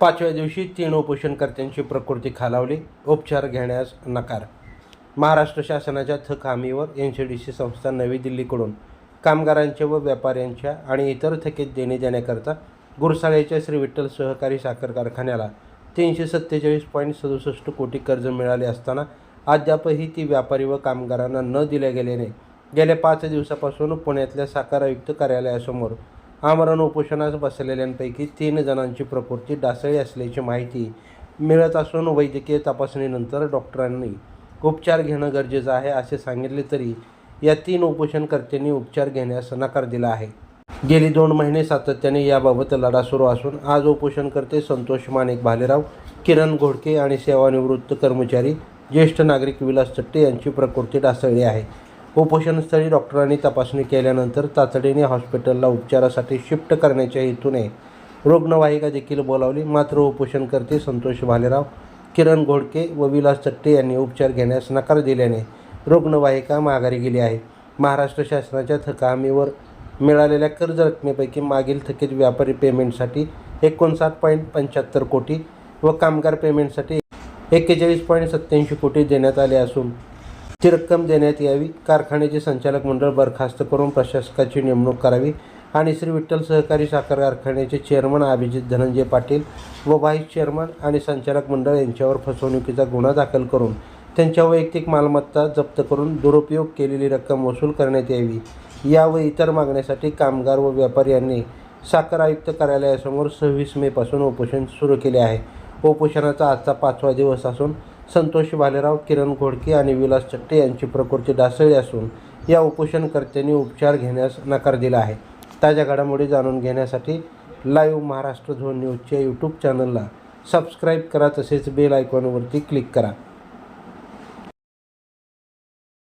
पाचव्या दिवशी तीन उपोषणकर्त्यांची प्रकृती खालावली. उपचार घेण्यास नकार. महाराष्ट्र शासनाच्या थक हमीवर एन सी डी सी संस्था नवी दिल्लीकडून कामगारांच्या व व्यापाऱ्यांच्या आणि इतर थकीत देणे देण्याकरता गुरसाळ्याच्या श्री विठ्ठल सहकारी साखर कारखान्याला तीनशे सत्तेचाळीस पॉईंट सदुसष्ट कोटी कर्ज मिळाले असताना अद्यापही ती व्यापारी व कामगारांना न दिल्या गेल्याने गेल्या पाच दिवसापासून पुण्यातल्या साखर आयुक्त कार्यालयासमोर आमरण उपोषणास बसलेल्यांपैकी तीन जणांची प्रकृती डासळी असल्याची माहिती मिळत असून वैद्यकीय तपासणीनंतर डॉक्टरांनी उपचार घेणं गरजेचं आहे असे सांगितले तरी या तीन उपोषणकर्त्यांनी उपचार घेण्यास नकार दिला आहे. गेली दोन महिने सातत्याने याबाबत लढा सुरू असून आज उपोषणकर्ते संतोष माणिक भालेराव किरण घोडके आणि सेवानिवृत्त कर्मचारी ज्येष्ठ नागरिक विलास चट्टे यांची प्रकृती डासळली आहे. उपोषणस्थळी डॉक्टरांनी तपासणी केल्यानंतर तातडीने हॉस्पिटलला उपचारासाठी शिफ्ट करण्याच्या हेतूने रुग्णवाहिका देखील बोलावली. मात्र उपोषणकर्ते संतोष भालेराव किरण घोडके व विलास चट्टे यांनी उपचार घेण्यास नकार दिल्याने रुग्णवाहिका माघारी गेली आहे. महाराष्ट्र शासनाच्या थकामीवर मिळालेल्या कर्ज रकमेपैकी मागील थकीत व्यापारी पेमेंटसाठी एकोणसाठ पॉईंट पंच्याहत्तर कोटी व कामगार पेमेंटसाठी एक्केचाळीस पॉईंट सत्त्याऐंशी कोटी देण्यात आले असून ती रक्कम देण्यात यावी. कारखान्याचे संचालक मंडळ बरखास्त करून प्रशासकाची नेमणूक करावी आणि श्री विठ्ठल सहकारी साखर कारखान्याचे चेअरमन अभिजित धनंजय पाटील व व्हाईस चेअरमन आणि संचालक मंडळ यांच्यावर फसवणुकीचा गुन्हा दाखल करून त्यांच्या वैयक्तिक मालमत्ता जप्त करून दुरुपयोग केलेली रक्कम वसूल करण्यात यावी. या व इतर मागण्यासाठी कामगार व व्यापारी यांनी साखर आयुक्त कार्यालयासमोर सव्वीस मेपासून उपोषण सुरू केले आहे. उपोषणाचा आजचा पाचवा दिवस असून संतोष भालेराव किरण घोडके आणि विलास चट्टे यांची प्रकृती ढासळली असून या उपोषणकर्त्यांनी उपचार घेण्यास नकार दिला आहे. ताज्या घडामोडी जाणून घेण्यासाठी लाईव्ह महाराष्ट्र झोन न्यूजच्या यूट्यूब चॅनलला सबस्क्राईब करा तसेच बेल आयकॉनवरती क्लिक करा.